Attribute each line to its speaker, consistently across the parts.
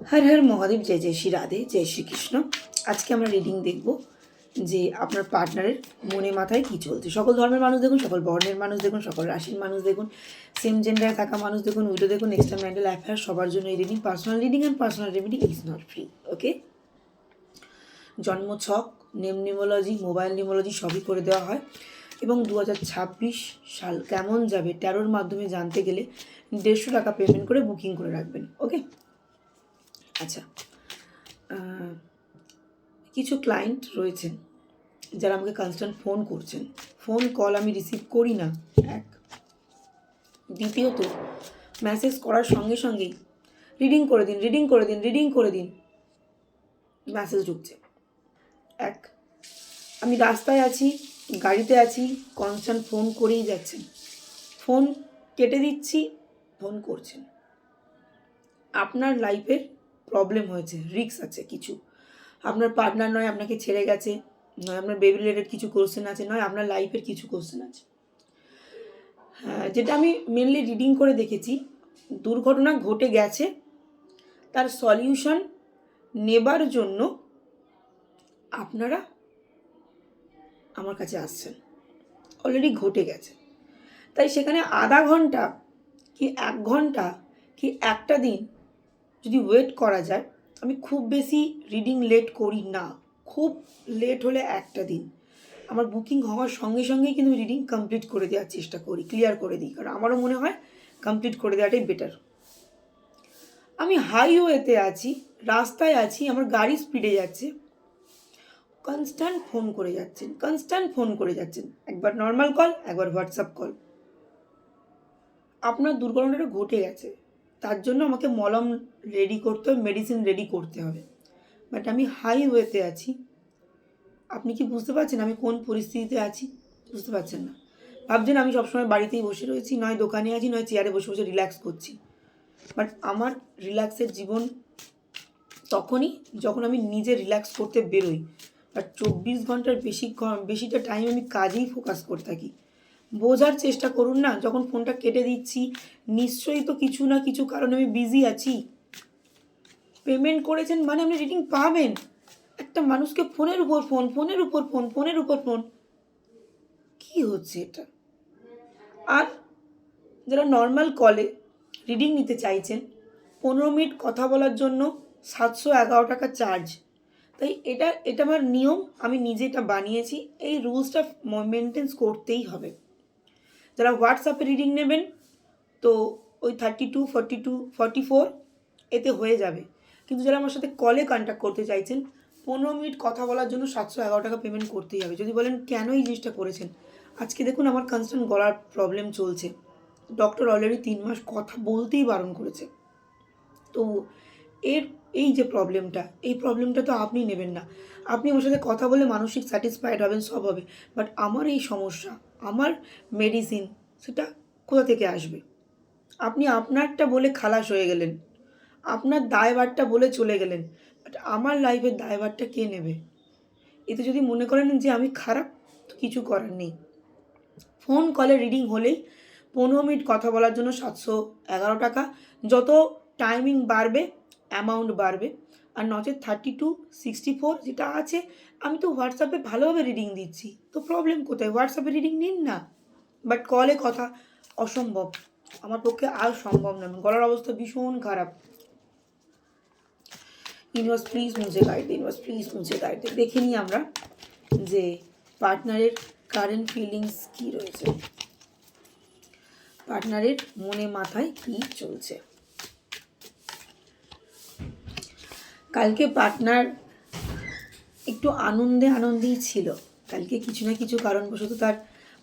Speaker 1: হর হর মহাদেব, জয় জয় শ্রী রাধে, জয় শ্রীকৃষ্ণ আজকে আমরা রিডিং দেখব যে আপনার পার্টনারের মনে মাথায় কী চলছে। সকল ধর্মের মানুষ দেখুন, সকল বর্ণের মানুষ দেখুন, সকল রাশির মানুষ দেখুন সেম জেন্ডারে থাকা মানুষ দেখুন উইডো দেখুন এক্সট্রা ম্যান্ডেল অ্যাফেয়ার সবার জন্য এই reading personal reading and personal remedy is not free okay জন্ম ছক নেম নিমোলজি মোবাইল নিমোলজি সবই করে দেওয়া হয়। এবং দু হাজার ছাব্বিশ সাল কেমন যাবে ট্যারোর মাধ্যমে জানতে গেলে দেড়শো টাকা পেমেন্ট করে বুকিং করে রাখবেন ওকে আচ্ছা কিছু ক্লায়েন্ট রয়েছেন যারা আমাকে কনস্ট্যান্ট ফোন করছেন। ফোন কল আমি রিসিভ করি না, এক। দ্বিতীয়ত মেসেজ করার সঙ্গে সঙ্গেই রিডিং করে দিন রিডিং করে দিন রিডিং করে দিন মেসেজ ঢুকছে। এক, আমি রাস্তায় আছি, গাড়িতে আছি কনস্ট্যান্ট ফোন করেই যাচ্ছেন। ফোন কেটে দিচ্ছি ফোন করছেন। আপনার লাইফের প্রবলেম হয়েছে রিস্ক আছে কিছু। আপনার পার্টনার নয়, আপনাকে ছেড়ে গেছে, নয়, আপনার বেবি রিলেটেড কিছু কোশ্চেন আছে, নয়, আপনার লাইফের কিছু কোশ্চেন আছে। হ্যাঁ যেটা আমি মেনলি রিডিং করে দেখেছি, দুর্ঘটনা ঘটে গেছে, তার সলিউশন নেবার জন্য আপনারা আমার কাছে আসছেন। অলরেডি ঘটে গেছে। তাই সেখানে আধা ঘণ্টা কি এক ঘণ্টা কি একটা দিন যদি ওয়েট করা যায়, আমি খুব বেশি রিডিং লেট করি না। খুব লেট হলে একটা দিন। আমার বুকিং হওয়ার সঙ্গে সঙ্গেই কিন্তু রিডিং কমপ্লিট করে দেওয়ার চেষ্টা করি ক্লিয়ার করে দিই। কারণ আমারও মনে হয় কমপ্লিট করে দেওয়াটাই বেটার আমি হাইওয়েতে আছি, রাস্তায় আছি, আমার গাড়ি স্পিডে যাচ্ছে। কনস্ট্যান্ট ফোন করে যাচ্ছেন কনস্ট্যান্ট ফোন করে যাচ্ছেন। একবার নর্মাল কল একবার হোয়াটসঅ্যাপ কল আপনার দুর্ঘটনাটা ঘটে গেছে। তার জন্য আমাকে মলম রেডি করতে হবে মেডিসিন রেডি করতে হবে। বাট আমি হাইওয়েতে আছি। আপনি কি বুঝতে পারছেন আমি কোন পরিস্থিতিতে আছি? বুঝতে পারছেন না। ভাবছেন আমি সবসময় বাড়িতেই বসে রয়েছি, নয় দোকানে আছি, নয় চেয়ারে বসে বসে রিল্যাক্স করছি। বাট আমার রিল্যাক্সের জীবন তখনই যখন আমি নিজে রিল্যাক্স করতে বেরোই। আর চব্বিশ ঘণ্টার বেশি বেশিটা টাইম আমি কাজেই ফোকাস করে থাকি। বোঝার চেষ্টা করুন না, যখন ফোনটা কেটে দিচ্ছি, নিশ্চয়ই তো কিছু না কিছু কারণে আমি বিজি আছি। পেমেন্ট করেছেন মানে আপনি রিডিং পাবেন। একটা মানুষকে ফোনের উপর ফোন, ফোনের উপর ফোন, ফোনের উপর ফোন। কি হচ্ছে এটা? আর যারা নর্মাল কলে রিডিং নিতে চাইছেন, পনেরো মিনিট কথা বলার জন্য সাতশো এগারো টাকা চার্জ তাই এটা এটা আমার নিয়ম, আমি নিজে এটা বানিয়েছি। এই রুলসটা মেনটেন্স করতেই হবে। যারা হোয়াটসঅ্যাপে রিডিং নেবেন, তো ওই thirty two forty two forty four এতে হয়ে যাবে। কিন্তু যারা আমার সাথে কলে কন্ট্যাক্ট করতে চাইছেন, পনেরো মিনিট কথা বলার জন্য সাতশো এগারো টাকা পেমেন্ট করতেই হবে। যদি বলেন, কেন এই জিনিসটা করেছেন? আজকে দেখুন আমার কনস্ট্যান্ট গলার প্রবলেম চলছে। ডক্টর অলরেডি তিন মাস কথা বলতেই বারণ করেছে। তো এর, এই যে প্রবলেমটা এই প্রবলেমটা তো আপনি নেবেন না। আপনি আমার সাথে কথা বলে মানসিক স্যাটিসফাইড হবেন, সব হবে। বাট আমার এই সমস্যা আমার মেডিসিন সেটা কোথা থেকে আসবে? আপনি আপনারটা বলে খালাস হয়ে গেলেন। আপনার দায়ভারটা বলে চলে গেলেন। বাট আমার লাইফের দায়ভারটা কে নেবে? এতে যদি মনে করেন যে আমি খারাপ, তো কিছু করার নেই। ফোন কলে রিডিং হলেই পনেরো মিনিট কথা বলার জন্য সাতশো এগারো টাকা। যত টাইমিং বাড়বে অ্যামাউন্ট বাড়বে। আর নচেত থার্টি টু সিক্সটি ফোর যেটা আছে, আমি তো হোয়াটসঅ্যাপে ভালোভাবে রিডিং দিচ্ছি। তো প্রবলেম কোথায়? হোয়াটসঅ্যাপে রিডিং নিন না। বাট কলে কথা অসম্ভব। আমার পক্ষে আর সম্ভব না। গলার অবস্থা ভীষণ খারাপ। ইউনিভার্স প্লিজ মুছে গাইড দে ইউনিভার্স প্লিজ মুছে গাইড দে দেখে নিই আমরা যে পার্টনারের কারেন্ট ফিলিংস কী রয়েছে। পার্টনারের মনে, মাথায় কী চলছে? কালকে পার্টনার একটু আনন্দে আনন্দেই ছিল। কালকে কিছু না কিছু কারণবশত তার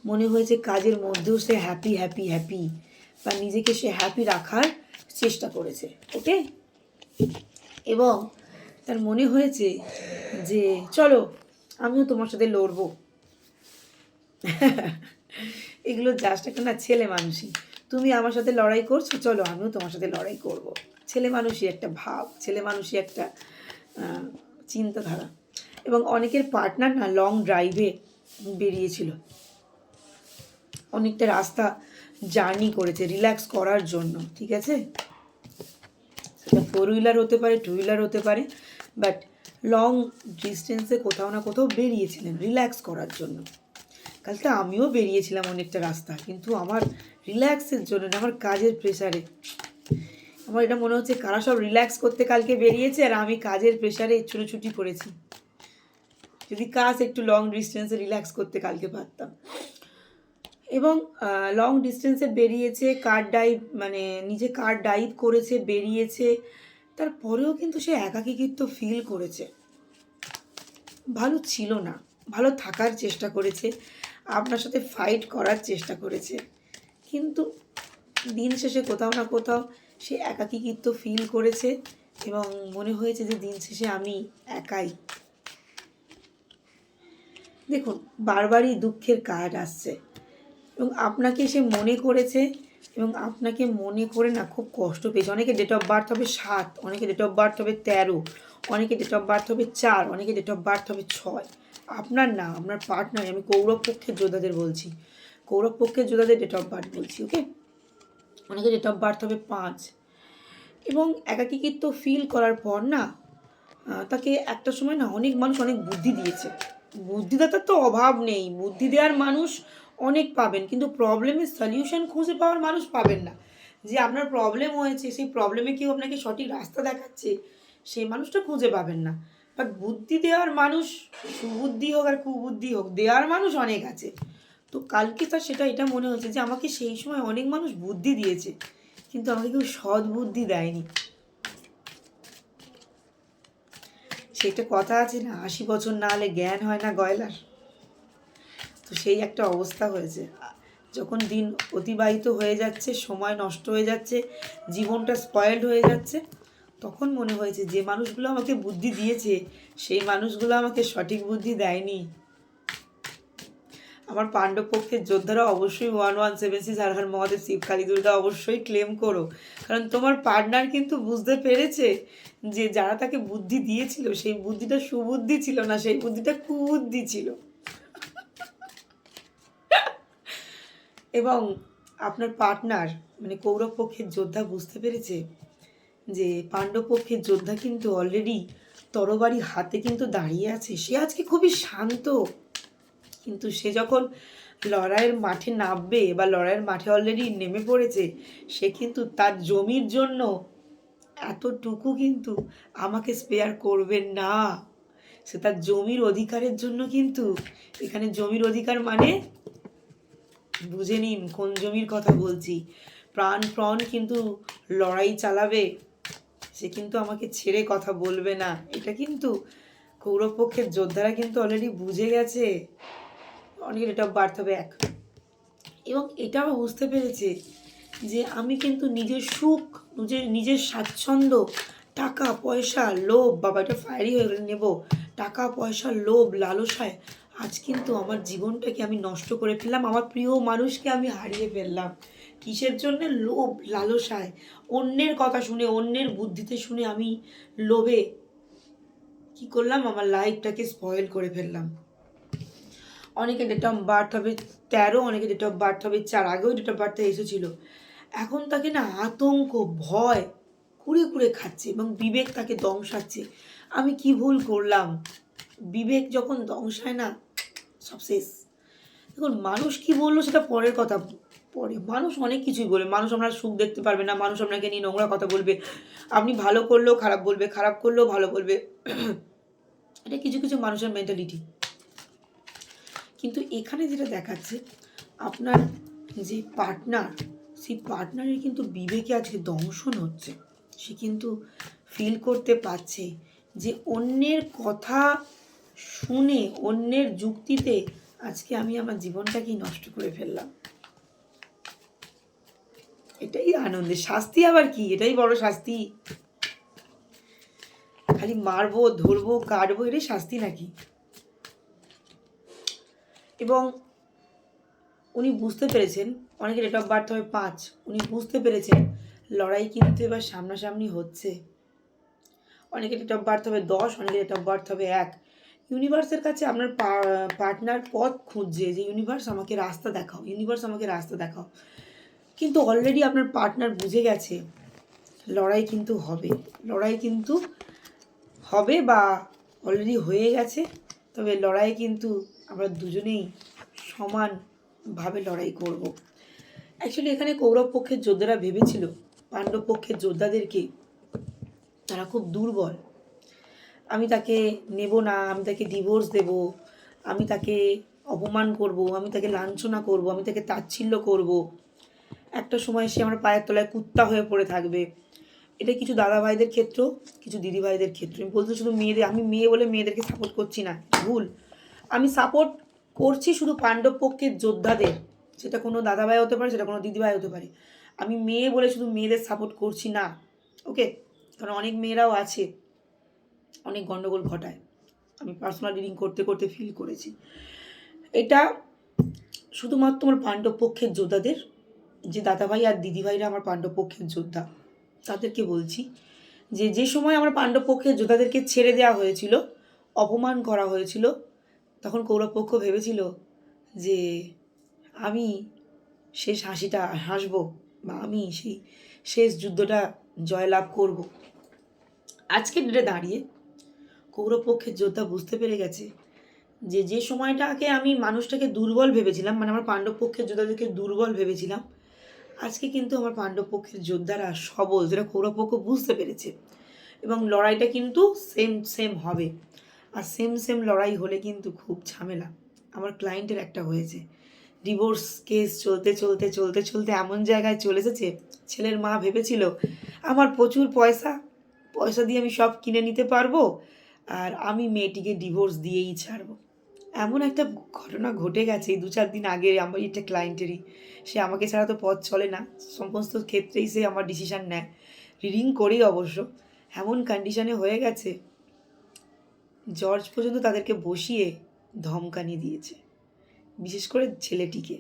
Speaker 1: মনে হয়েছে কাজের মধ্যেও সে হ্যাপি হ্যাপি হ্যাপি বা নিজেকে সে হ্যাপি রাখার চেষ্টা করেছে ওকে এবং তার মনে হয়েছে যে, চলো, আমিও তোমার সাথে লড়বো। এগুলো জাস্ট একটা না ছেলে মানুষই। তুমি আমার সাথে লড়াই করছ, চলো, আমিও তোমার সাথে লড়াই করব। ছেলে মানুষই একটা ভাব, ছেলে মানুষই একটা চিন্তাধারা। এবং অনেকের পার্টনার না লং ড্রাইভে বেরিয়েছিল। অনেকটা রাস্তা জার্নি করেছে রিল্যাক্স করার জন্য, ঠিক আছে? সেটা ফোর হুইলার হতে পারে টু হুইলার হতে পারে বাট লং ডিস্টেন্সে কোথাও না কোথাও বেরিয়েছিলেন রিল্যাক্স করার জন্য। কালকে আমিও বেরিয়েছিলাম অনেকটা রাস্তা কিন্তু আমার রিল্যাক্সের জন্য আমার কাজের প্রেশারে আমার এটা মনে হচ্ছে কারা সব রিল্যাক্স করতে কালকে বেরিয়েছে আর আমি কাজের প্রেশারে ছুটোছুটি করেছি যদি কাজ একটু লং ডিস্টেন্সে রিল্যাক্স করতে কালকে পারতাম। এবং লং ডিস্টেন্সে বেরিয়েছে কার ডাইভ মানে নিজে কার ডাইভ করেছে, বেরিয়েছে, তারপরেও কিন্তু সে একাকিত্ব ফিল করেছে। ভালো ছিল না। ভালো থাকার চেষ্টা করেছে, আপনার সাথে ফাইট করার চেষ্টা করেছে। কিন্তু দিন শেষে কোথাও না কোথাও সে একাকিত্ব ফিল করেছে এবং মনে হয়েছে যে দিন শেষে আমি একাই। দেখুন, বারবারই দুঃখের কার্ড আসছে এবং আপনাকে সে মনে করেছে এবং আপনাকে মনে করে না খুব কষ্ট পেয়েছে। অনেকে ডেট অফ বার্থ হবে সাত, অনেকে ডেট অফ বার্থ হবে তেরো, অনেকে ডেট অফ বার্থ হবে চার, অনেকে ডেট অফ বার্থ হবে ছয়। আপনার না, আপনার পার্টনার আমি কৌরব পক্ষের যোদ্ধাদের বলছি। কৌরব পক্ষের যোদ্ধাদের ডেট অফ বার্থ বলছি ওকে অনেকে ডেট অফ বার্থ হবে পাঁচ। এবং একাকিত্ব ফিল করার পর না তাকে একটা সময় না অনেক মানুষ অনেক বুদ্ধি দিয়েছে। বুদ্ধিদাতার তো অভাব নেই। বুদ্ধি দেওয়ার মানুষ অনেক পাবেন, কিন্তু প্রবলেমের সলিউশন খুঁজে পাওয়ার মানুষ পাবেন না। যে আপনার প্রবলেম হয়েছে, সেই প্রবলেমে কেউ আপনাকে সঠিক রাস্তা দেখাচ্ছে, সেই মানুষটা খুঁজে পাবেন না। বাট বুদ্ধি দেওয়ার মানুষ, সুবুদ্ধি হোক আর কুবুদ্ধি হোক, দেওয়ার মানুষ অনেক আছে। তো কালকে তার সেটা, এটা মনে হচ্ছে যে আমাকে সেই সময় অনেক মানুষ বুদ্ধি দিয়েছে, কিন্তু আমাকে কেউ সৎ বুদ্ধি দেয়নি। সেটা কথা আছে না, আশি বছর না হলে জ্ঞান হয় না গয়লার? তো সেই একটা অবস্থা হয়েছে। যখন দিন অতিবাহিত হয়ে যাচ্ছে, সময় নষ্ট হয়ে যাচ্ছে, জীবনটা স্পয়েলড হয়ে যাচ্ছে, তখন মনে হয়েছে যে মানুষগুলো আমাকে বুদ্ধি দিয়েছে, সেই মানুষগুলো আমাকে সঠিক বুদ্ধি দেয়নি। আমার পাণ্ডব পক্ষের যোদ্ধারা অবশ্যই ওয়ান ওয়ান সেভেন সিক্স আর হর মহাদেব, শিব কালী দুর্গা অবশ্যই ক্লেম করো। কারণ তোমার পার্টনার কিন্তু বুঝতে পেরেছে যে যারা তাকে বুদ্ধি দিয়েছিল, সেই বুদ্ধিটা সুবুদ্ধি ছিল না, সেই বুদ্ধিটা কুবুদ্ধি ছিল। এবং আপনার পার্টনার মানে কৌরব পক্ষের যোদ্ধা বুঝতে পেরেছে যে পাণ্ডব পক্ষের যোদ্ধা কিন্তু অলরেডি তরবারি হাতে কিন্তু দাঁড়িয়ে আছে। সে আজকে খুবই শান্ত। কিন্তু সে যখন লড়াইয়ের মাঠে নামবে বা লড়াইয়ের মাঠে অলরেডি নেমে পড়েছে, সে কিন্তু তার জমির জন্য এতটুকু কিন্তু আমাকে স্পেয়ার করবে না। সে তার জমির অধিকারের জন্য কিন্তু, এখানে জমির অধিকার মানে বুঝে নিন কোন জমির কথা বলছি। প্রাণ প্রণ কিন্তু লড়াই চালাবে, সে কিন্তু আমাকে ছেড়ে কথা বলবে না। এটা কিন্তু কৌরবপক্ষের যোদ্ধারা কিন্তু অলরেডি বুঝে গেছে। অনেকের এটা বার্থ হবে এক। এবং এটাও বুঝতে পেরেছে যে আমি কিন্তু নিজের সুখ, নিজের নিজের স্বাচ্ছন্দ্য, টাকা, পয়সা, লোভ, বাবা, এটা ফায়ারি হয়ে নেব। টাকা, পয়সা, লোভ, লালসায় আজ কিন্তু আমার জীবনটাকে আমি নষ্ট করে ফেললাম, আমার প্রিয় মানুষকে আমি হারিয়ে ফেললাম। কিসের জন্য? লোভ, লালসায়। অন্যের কথা শুনে, অন্যের বুদ্ধিতে শুনে আমি লোভে কি করলাম? আমার লাইফটাকে স্পয়েল করে ফেললাম। অনেকে ডেট অফ বার্থ হবে তেরো, অনেকে ডেট অফ বার্থ হবে চার, আগেও ডেট অফ বার্থ এসেছিল। এখন তাকে না আতঙ্ক, ভয়, কুড়ে কুড়ে খাচ্ছে এবং বিবেক তাকে দংশাচ্ছে। আমি কি ভুল করলাম? বিবেক যখন দংশায় না, সব শেষ। দেখুন, মানুষ কি বলল সেটা পরের কথা। পরে মানুষ অনেক কিছুই বলে। মানুষ আপনার সুখ দেখতে পারবে না, মানুষ আপনাকে নিয়ে নোংরা কথা বলবে। আপনি ভালো করলেও খারাপ বলবে, খারাপ করলেও ভালো বলবে। এটা কিছু কিছু মানুষের মেন্টালিটি কিন্তু এখানে যেটা দেখাচ্ছে, আপনার যে পার্টনার সেই পার্টনারের কিন্তু বিবেকে আজকে দংশন হচ্ছে। সে কিন্তু ফিল করতে পারছে যে অন্যের কথা শুনে, অন্যের যুক্তিতে আজকে আমি আমার জীবনটাকেই নষ্ট করে ফেললাম। এটাই আনন্দের শাস্তি আবার কি? এটাই বড় শাস্তি। খালি মারবো, ধরবো, কাটবো, এটাই শাস্তি নাকি? এবং উনি বুঝতে পেরেছেন, অনেকে ডেট অফ বার্থ হয় পাঁচ, উনি বুঝতে পেরেছেন লড়াই কিন্তু এবার সামনাসামনি হচ্ছে। অনেকে ডেট অফ বার্থ হবে দশ, অনেকে ডেট অফ বার্থ হবে এক। ইউনিভার্সের কাছে আপনার পার্টনার পথ খুঁজছে যে, ইউনিভার্স, আমাকে রাস্তা দেখাও, ইউনিভার্স, আমাকে রাস্তা দেখাও। কিন্তু অলরেডি আপনার পার্টনার বুঝে গেছে, লড়াই কিন্তু হবে। লড়াই কিন্তু হবে বা অলরেডি হয়ে গেছে, তবে লড়াই কিন্তু আমরা দুজনেই সমানভাবে লড়াই করব। অ্যাকচুয়ালি এখানে কৌরব পক্ষের যোদ্ধারা ভেবেছিল, পাণ্ডব পক্ষের যোদ্ধাদেরকে তারা খুব দুর্বল। আমি তাকে নেব না, আমি তাকে ডিভোর্স দেব, আমি তাকে অপমান করব, আমি তাকে লাঞ্ছনা করব, আমি তাকে তাচ্ছিল্য করব। একটা সময় সে আমার পায়ের তলায় কুত্তা হয়ে পড়ে থাকবে। এটা কিছু দাদা ভাইদের ক্ষেত্র, কিছু দিদি ভাইদের ক্ষেত্রে। আমি বলতে শুধু মেয়েদের, আমি মেয়ে বলে মেয়েদেরকে সাপোর্ট করছি না, ভুল। আমি সাপোর্ট করছি শুধু পাণ্ডব পক্ষের যোদ্ধাদের, সেটা কোনো দাদা ভাই হতে পারে, সেটা কোনো দিদিভাই হতে পারে। আমি মেয়ে বলে শুধু মেয়েদের সাপোর্ট করছি না ওকে কারণ অনেক মেয়েরাও আছে, অনেক গণ্ডগোল ঘটায়। আমি পার্সোনাল রিডিং করতে করতে ফিল করেছি। এটা শুধুমাত্র আমার পাণ্ডব পক্ষের যোদ্ধাদের, যে দাদাভাই আর দিদিভাইরা আমার পাণ্ডব পক্ষের যোদ্ধা। তাদেরকে বলছি যে যে সময় আমার পাণ্ডব পক্ষের যোদ্ধাদেরকে ছেড়ে দেওয়া হয়েছিল, অপমান করা হয়েছিল তখন কৌরবপক্ষ ভেবেছিল যে আমি শেষ হাসিটা, হাসবো বা আমি সেই শেষ যুদ্ধটা জয়লাভ করব। আজকে ডেটে দাঁড়িয়ে কৌরব পক্ষের যোদ্ধা বুঝতে পেরে গেছে যে যে সময়টাকে আমি মানুষটাকে দুর্বল ভেবেছিলাম মানে আমার পাণ্ডব পক্ষের যোদ্ধাদেরকে দুর্বল ভেবেছিলাম, আজকে কিন্তু আমার পাণ্ডব পক্ষের যোদ্ধারা সবল, যেটা কৌরব পক্ষ বুঝতে পেরেছে। এবং লড়াইটা কিন্তু সেম সেম হবে। আর সেম সেম লড়াই হলে কিন্তু খুব ঝামেলা। আমার ক্লায়েন্টের একটা হয়েছে। ডিভোর্স কেস চলতে চলতে চলতে চলতে এমন জায়গায় চলে এসেছে, ছেলের মা ভেবেছিল, আমার প্রচুর পয়সা পয়সা দিয়ে আমি সব কিনে নিতে পারব আর আমি মেয়েটিকে ডিভোর্স দিয়েই ছাড়বো। এমন একটা ঘটনা ঘটে গেছে দু চার দিন আগে আমার এটা ক্লায়েন্টেরই সে আমাকে ছাড়া তো পথ চলে না। সমস্ত ক্ষেত্রেই সে আমার ডিসিশান নেয়। রিডিং করেই অবশ্য। এমন কন্ডিশনে হয়ে গেছে। জর্জ পর্যন্ত তাদেরকে বসিয়ে ধমকানি দিয়েছে, বিশেষ করে ছেলেটিকে।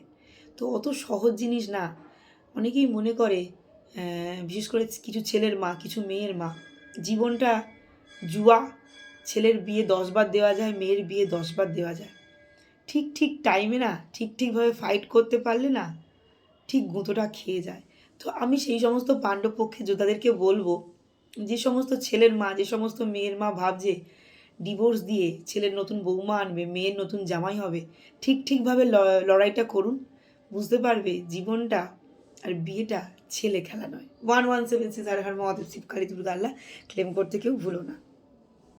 Speaker 1: তো অত সহজ জিনিস না। অনেকেই মনে করে বিশেষ করে কিছু ছেলের মা, কিছু মেয়ের মা, জীবনটা জুয়া, ছেলের বিয়ে দশবার দেওয়া যায়, মেয়ের বিয়ে দশবার দেওয়া যায়। ঠিক ঠিক টাইমে না, ঠিক, ঠিকভাবে ফাইট করতে পারলে না, ঠিক গুঁতোটা খেয়ে যায়। তো আমি সেই সমস্ত পাণ্ডব পক্ষে যোদ্ধাদেরকে বলব, যে সমস্ত ছেলের মা, যে সমস্ত মেয়ের মা ভাবছে ডিভোর্স দিয়ে ছেলের নতুন বৌমা আনবে, মেয়ের নতুন জামাই হবে, ঠিক ঠিকভাবে লড়াইটা করুন। বুঝতে পারবে জীবনটা আর বিয়েটা ছেলে খেলা নয়। ওয়ান ওয়ান সেভেন সিক্স আর হার মহাদেব শিবকারী দুর্গা আল্লাহ ক্লেম করতে কেউ ভুলো না।